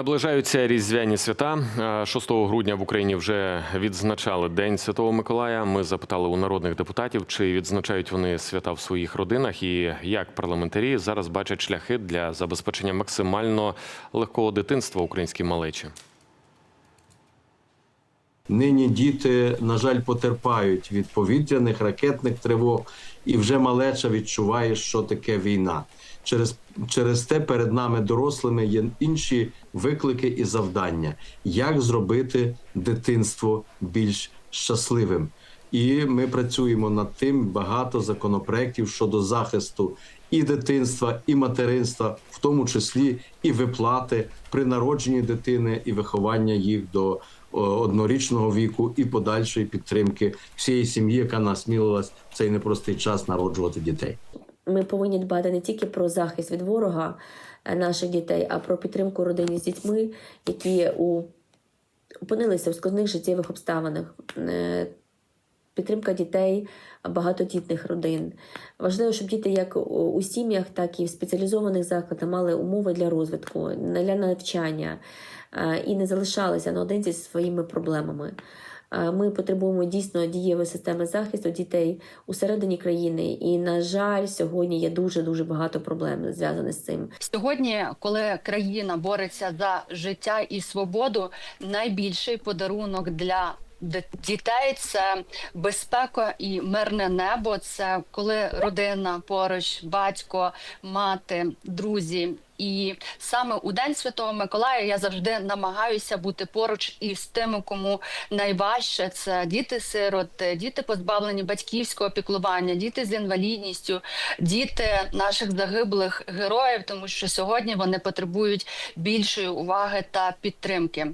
Наближаються різдвяні свята. Е, 6 грудня в Україні вже відзначали День Святого Миколая. Ми запитали у народних депутатів, чи відзначають вони свята в своїх родинах, і як парламентарі зараз бачать шляхи для забезпечення максимально легкого дитинства українській малечі. Нині діти, на жаль, потерпають від повітряних ракетних тривог, і вже малеча відчуває, що таке війна. Через, через те перед нами, дорослими, є інші виклики і завдання, як зробити дитинство більш щасливим. І ми працюємо над тим багато законопроєктів щодо захисту і дитинства, і материнства, в тому числі і виплати при народженні дитини, і виховання їх до однорічного віку, і подальшої підтримки всієї сім'ї, яка насмілилась в цей непростий час народжувати дітей. Ми повинні дбати не тільки про захист від ворога е, наших дітей, а про підтримку родині з дітьми, які у... опинилися в складних життєвих обставинах. Підтримка дітей багатодітних родин. Важливо, щоб діти як у- сім'ях, так і в спеціалізованих закладах мали умови для розвитку, для навчання е, і не залишалися наодинці зі своїми проблемами. Е, Ми потребуємо дійсно дієвої системи захисту дітей усередині країни. І, на жаль, сьогодні є дуже дуже багато проблем зв'язаних з цим. Сьогодні, коли країна бореться за життя і свободу, найбільший подарунок для дітей це безпека і мирне небо. Це коли родина поруч, батько, мати, друзі. І саме у День Святого Миколая я завжди намагаюся бути поруч із тими, кому найважче. Це діти-сироти, діти позбавлені батьківського піклування, діти з інвалідністю, діти наших загиблих героїв, тому що сьогодні вони потребують більшої уваги та підтримки.